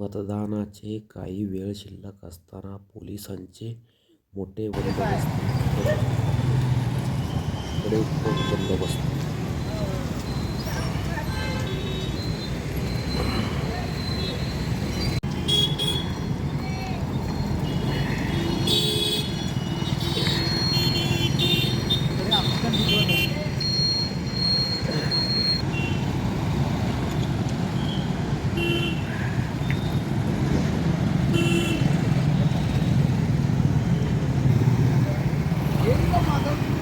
मतदानाचे काही वेळ शिल्लक असताना पोलिसांचे मोठे बंदोबस्त. कडेकोट बंदोबस्त